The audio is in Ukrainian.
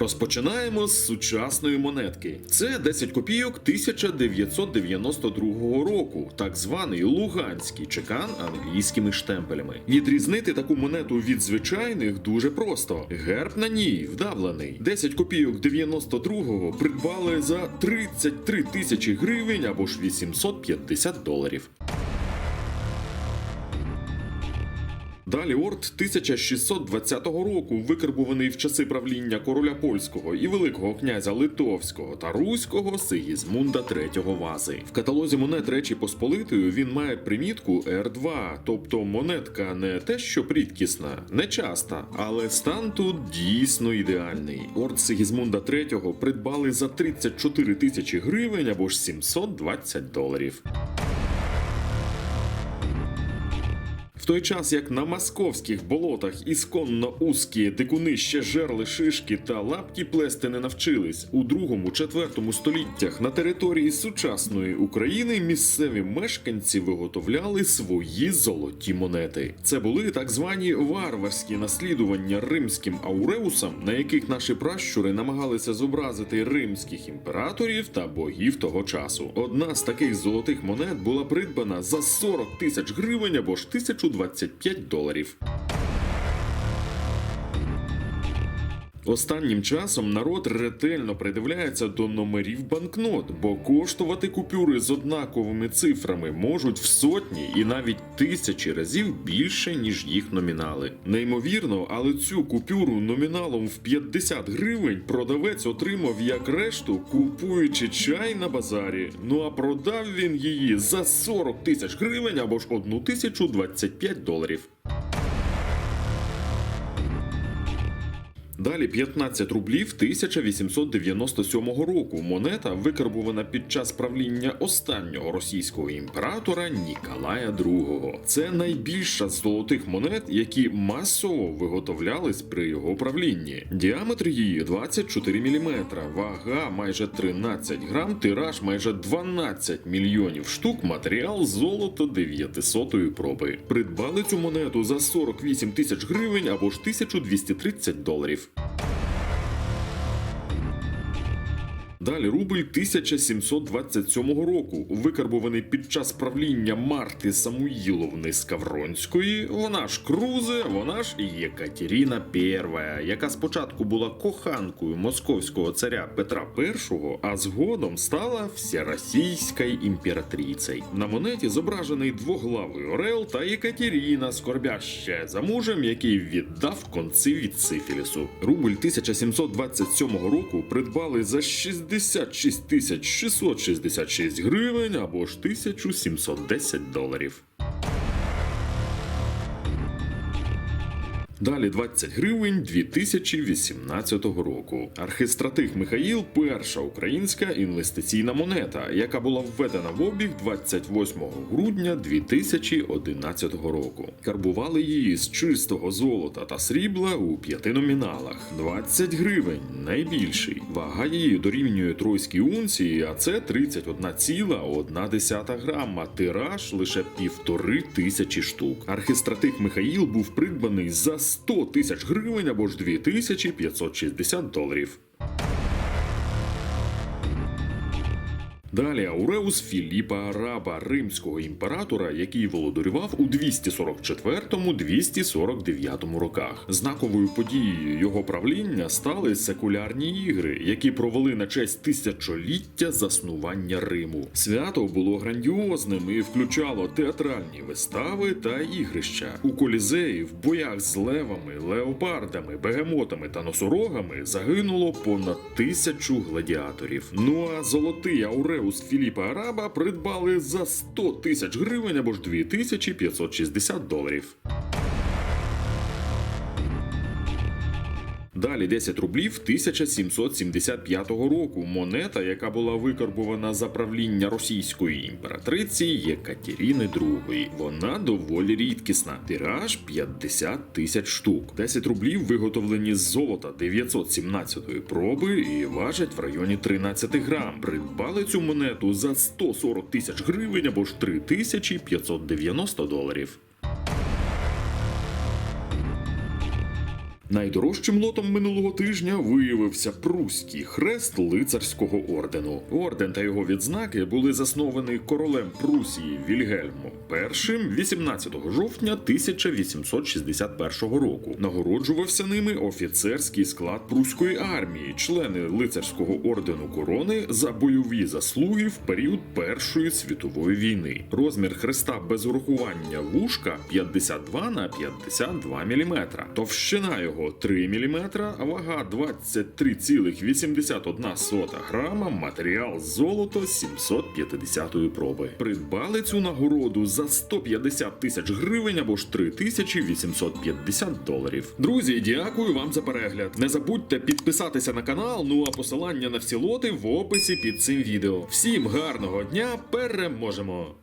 Розпочинаємо з сучасної монетки. Це 10 копійок 1992 року, так званий луганський чекан англійськими штемпелями. Відрізнити таку монету від звичайних дуже просто. Герб на ній вдавлений. 10 копійок 92-го придбали за 33 тисячі гривень або ж 850 доларів. Далі орд 1620 року, викарбуваний в часи правління короля польського і великого князя Литовського та Руського Сигізмунда III Вази. В каталозі монет Речі Посполитої він має примітку R2, тобто монетка не те, що рідкісна, не часта, але стан тут дійсно ідеальний. Орд Сигізмунда III придбали за 34 тисячі гривень або ж 720 доларів. Той час, як на московських болотах ісконно узкі дикуни ще жерли шишки та лапті плести не навчились, у другому-четвертому століттях на території сучасної України місцеві мешканці виготовляли свої золоті монети. Це були так звані варварські наслідування римським ауреусам, на яких наші пращури намагалися зобразити римських імператорів та богів того часу. Одна з таких золотих монет була придбана за 40 тисяч гривень або ж 1025 доларів. Останнім часом народ ретельно придивляється до номерів банкнот, бо коштувати купюри з однаковими цифрами можуть в сотні і навіть тисячі разів більше, ніж їх номінали. Неймовірно, але цю купюру номіналом в 50 гривень продавець отримав як решту, купуючи чай на базарі. Ну а продав він її за 40 тисяч гривень або ж 1025 доларів. Далі 15 рублів 1897 року. Монета викарбувана під час правління останнього російського імператора Ніколая II. Це найбільша з золотих монет, які масово виготовлялись при його правлінні. Діаметр її 24 мм, вага майже 13 грам, тираж майже 12 мільйонів штук, матеріал золото 900 проби. Придбали цю монету за 48 тисяч гривень або ж 1230 доларів. Далі рубль 1727 року, викарбований під час правління Марти Самуїловни Скавронської. Вона ж Крузе, вона ж Єкатеріна I, яка спочатку була коханкою московського царя Петра І, а згодом стала всеросійською імператрицею. На монеті зображений двоглавий Орел та Єкатеріна, скорбяща за мужем, який віддав конці від сифілісу. Рубль 1727 року придбали за 60 56 666 гривень або ж 1710 доларів. Далі 20 гривень 2018 року. Архистратих Михаїл перша українська інвестиційна монета, яка була введена в обіг 28 грудня 2011 року. Карбували її з чистого золота та срібла у п'яти номіналах. 20 гривень найбільший. Вага її дорівнює тройській унції, а це 31,1 грама. Тираж лише півтори тисячі штук. Архистратих Михаїл був придбаний за 100 тисяч гривень або ж 2560 доларів. Далі Ауреус Філіпа Араба, римського імператора, який володарював у 244-249 роках. Знаковою подією його правління стали секулярні ігри, які провели на честь тисячоліття заснування Риму. Свято було грандіозним і включало театральні вистави та ігрища. У колізеї в боях з левами, леопардами, бегемотами та носорогами загинуло понад тисячу гладіаторів. Ну а золотий Ауреус Філіпа Араба придбали за 100 тисяч гривень або ж 2560 доларів. Далі 10 рублів 1775 року. Монета, яка була викарбувана за правління російської імператриці Єкатеріни II. Вона доволі рідкісна. Тираж 50 тисяч штук. 10 рублів виготовлені з золота 917 проби і важать в районі 13 грам. Придбали цю монету за 140 тисяч гривень або ж 3590 доларів. Найдорожчим лотом минулого тижня виявився прусський хрест лицарського ордену. Орден та його відзнаки були засновані королем Прусії Вільгельмом І 18 жовтня 1861 року. Нагороджувався ними офіцерський склад пруської армії, члени лицарського ордену корони за бойові заслуги в період Першої світової війни. Розмір хреста без урахування вушка 52 на 52 мм. Товщина його 3 мм, вага 23,81 грама, матеріал золото 750 проби. Придбали цю нагороду за 150 тисяч гривень або ж 3850 доларів. Друзі, дякую вам за перегляд. Не забудьте підписатися на канал, ну а посилання на всі лоти в описі під цим відео. Всім гарного дня, переможемо!